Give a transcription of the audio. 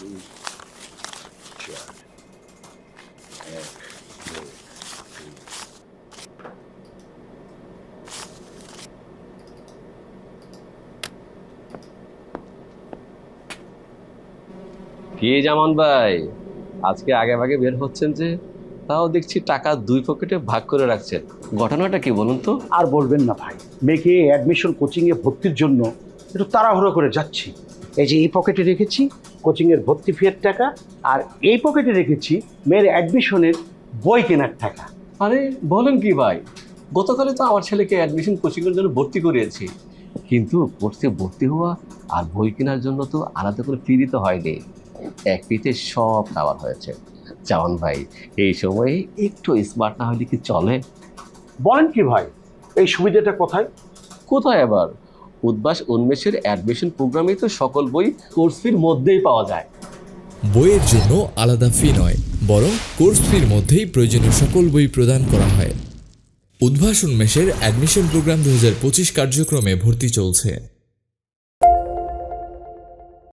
দুই কে জামান ভাই? আজকে আগে ভাগে বের হচ্ছেন যে, তাও দেখছি টাকা দুই পকেটে ভাগ করে রাখছেন। ঘটনাটা কি বলুন তো? আর বলবেন না ভাই। মেয়েকে অ্যাডমিশন কোচিংয়ে ভর্তির জন্য একটু তাড়াহুড়ো করে যাচ্ছি। এই যে এই পকেটে রেখেছি কোচিংয়ের ভর্তি ফিয়ের টাকা আর এই পকেটে রেখেছি মেয়ের অ্যাডমিশনের বই কেনার টাকা। আরে বলেন কি ভাই? গতকালে তো আমার ছেলেকে অ্যাডমিশন কোচিংয়ের জন্য ভর্তি করিয়েছি। কিন্তু কোর্সে ভর্তি হওয়া আর বই কেনার জন্য তো আলাদা করে ফি দিতে হয়নি। এক পিতে সব খাবার হয়েছে। জামান ভাই এই সময়ে একটু স্মার্ট না হলে কি চলে? বলেন কি ভাই এই সুবিধাটা কোথায়? কোথায় আবার? উদ্বাস উন্মেষের অ্যাডমিশন প্রোগ্রামে তো সকল বই কোর্স ফির মধ্যেই পাওয়া যায়। বইয়ের জন্য আলাদা ফি নয়, বরং কোর্স ফির মধ্যেই প্রয়োজনীয় সকল বই প্রদান করা হয়। উদ্ভাস উন্মেষের অ্যাডমিশন প্রোগ্রাম দু হাজার পঁচিশ কার্যক্রমে ভর্তি চলছে।